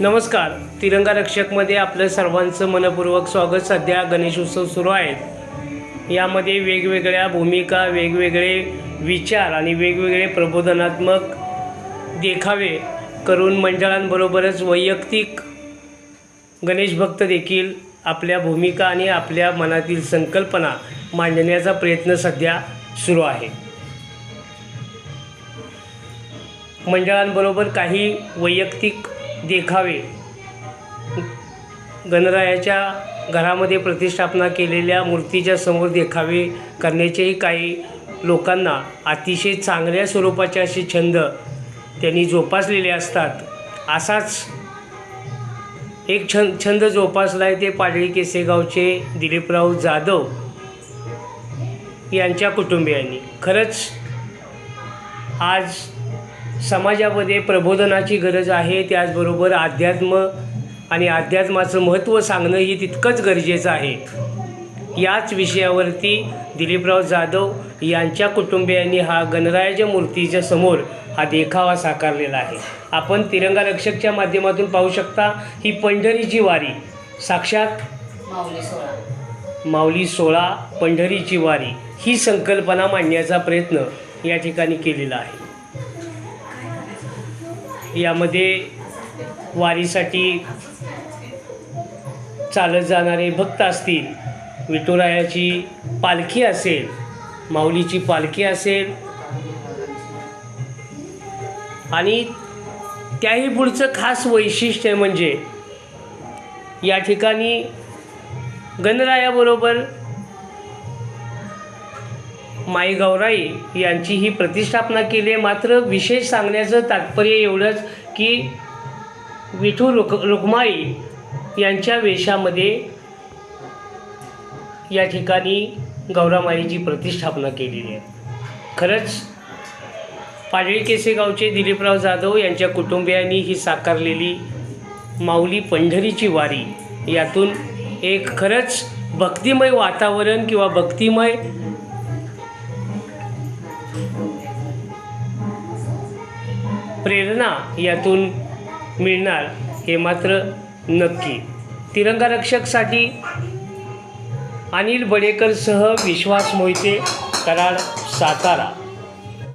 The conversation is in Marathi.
नमस्कार. तिरंगा रक्षकमध्ये आपलं सर्वांचं मनपूर्वक स्वागत. सध्या गणेश उत्सव सुरू आहेत. यामध्ये वेगवेगळ्या भूमिका वेगवेगळे विचार आणि वेगवेगळे प्रबोधनात्मक देखावे करून मंडळांबरोबरच वैयक्तिक गणेश भक्त देखील आपल्या भूमिका आणि आपल्या मनातील संकल्पना मांडण्याचा प्रयत्न सध्या सुरू आहे. मंडळांबरोबर काही वैयक्तिक देखावे. गणरायाच्या घरामध्ये प्रतिष्ठापना केलेल्या मूर्तीच्या समोर देखावे करण्याचेही काही लोकांना अतिशय चांगल्या स्वरूपाचे असे छंद त्यांनी जोपासलेले असतात. असाच एक छंद छंद जोपासला आहे ते पाडळी केसेगावचे दिलीपराव जाधव यांच्या कुटुंबियांनी. खरंच आज समाजामध्ये प्रबोधनाची गरज आहे त्याचबरोबर अध्यात्म आणि अध्यात्माचं महत्त्व सांगणंही तितकंच गरजेचं आहे. याच विषयावरती दिलीपराव जाधव यांच्या कुटुंबियांनी हा गणरायाच्या मूर्तीच्या समोर हा देखावा साकारलेला आहे. आपण तिरंगा रक्षकच्या माध्यमातून पाहू शकता ही पंढरीची वारी. साक्षात माऊली सोळा. माऊली सोळा पंढरीची वारी. ही संकल्पना मांडण्याचा प्रयत्न या ठिकाणी केलेला आहे. यामध्ये वारीसाठी चालत जाणारे भक्त असतील विठुरायाची पालखी असेल माऊलीची पालखी असेल आणि त्याही पुढचं खास वैशिष्ट्य म्हणजे या ठिकाणी गणरायाबरोबर माई गौराई यांची ही प्रतिष्ठापना केली आहे. मात्र विशेष सांगण्याचं तात्पर्य एवढंच की विठू रुक रुक्माई यांच्या वेशामध्ये या ठिकाणी गौरामाईची प्रतिष्ठापना केलेली आहे. खरंच पाडळी केसेगावचे दिलीपराव जाधव यांच्या कुटुंबियांनी ही साकारलेली माऊली पंढरीची वारी यातून एक खरंच भक्तिमय वातावरण किंवा भक्तिमय प्रेरणा यातून मिळणार हे मात्र नक्की. तिरंगा रक्षकसाठी अनिल बडेकरसह विश्वास मोहिते कराड सातारा.